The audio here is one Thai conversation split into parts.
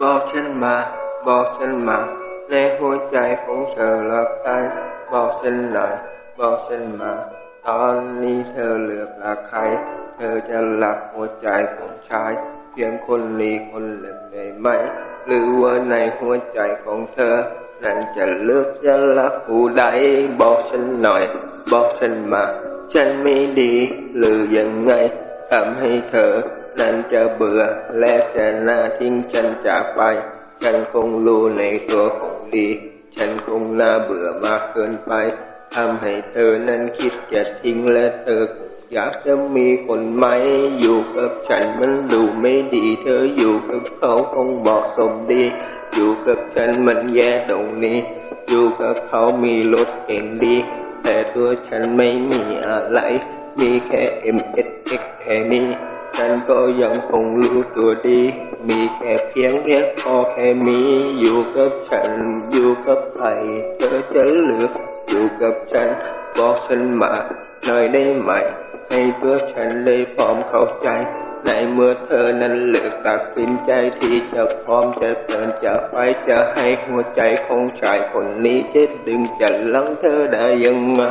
บอกฉันมา บอกฉันมาในหัวใจของเธอรักใครบอกฉันหน่อยบอกฉันมา ตอนนี้เธอเหลือกรักใคร เธอจะรักหัวใจของชาย เพียงคนนี้คนหนึ่งได้ไหม หรือว่าในหัวใจของเธอ นั้นจะเลือกจะรักผู้ใด บอกฉันหน่อย บอกฉันมา ฉันไม่ดีหรือยังไง ทำให้เธอ นั้นจะเบื่อและจะน่าทิ้งฉันจากไป ฉันคงรู้ในตัวของดี ฉันคงน่าเบื่อมากเกินไปทำให้เธอนั้นคิดจะทิ้งและเธอคงอยากจะมีคนใหม่อยู่กับฉันมันดูไม่ดี เธออยู่กับเขาคงเหมาะสมดี อยู่กับฉันมันแย่ตรงนี้ อยู่กับเขามีรถเก่งดี แต่ตัวฉันไม่มีอะไร มีแค่ M S X แค่นี้ฉันก็ยังคงรู้ตัวดี มีแค่เพียงเพียงพอแค่มี อยู่กับฉัน อยู่กับใครเธอจะเลือกอยู่กับฉัน บอกฉันมาหน่อยได้ไหม ให้เพื่อฉันได้พร้อมเข้าใจ ในเมื่อเธอนั้นเลือกตัดสินใจที่จะพร้อมจะเดินจะไปจะให้หัวใจของชายคนนี้จะดึงจะลังเธอได้ยังไง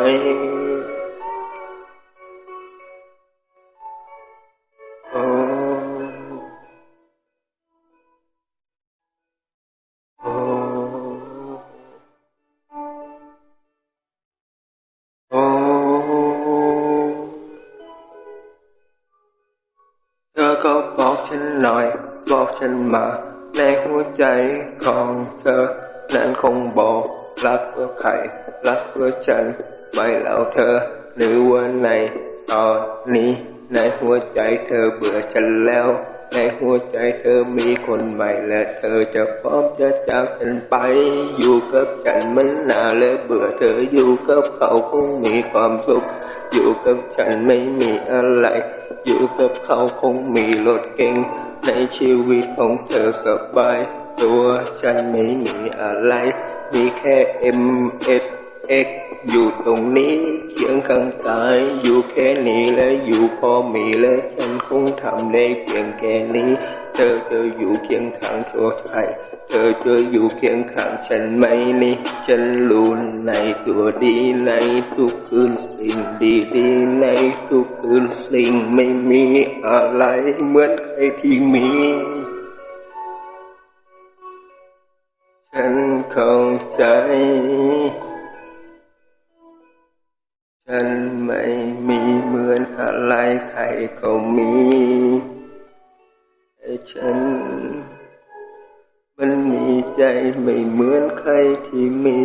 เธอก็บอกฉันหน่อย บอกฉันมา ในหัวใจของเธอ นั้นคงบอกรักเพื่อใครรักเพื่อฉันไม่แล้วเธอ หรือว่าในตอนนี้ในหัวใจเธอเบื่อฉันแล้ว ในหัวใจเธอมีคนใหม่และเธอจะพร้อมจะจากฉันไป อยู่กับฉันมันน่าและเบื่อเธออยู่กับเขาคงมีความสุข อยู่กับฉันไม่มีอะไร อยู่กับเขาคงมีรถเก่ง ในชีวิตของเธอสบาย ตัวฉันไม่มีอะไร มีแค่ M S X อยู่ตรงนี้เคียงข้างกายอยู่แค่นี้และอยู่พอมีและฉันคงทำได้เพียงแค่นี้ เธอจะออยู่เคียงข้างตัวใครเธอจะออยู่เคียงข้างฉันไหมนี่ฉันรู้ในตัวดีในทุกคืนสิ่งดีดีในทุกคืนสิ่งไม่มีอะไรเหมือนใครที่มีฉันเข้าใจ ฉันไม่มีเหมือนอะไรใครก็มีแต่ฉัน มันมีใจไม่เหมือนใครที่มี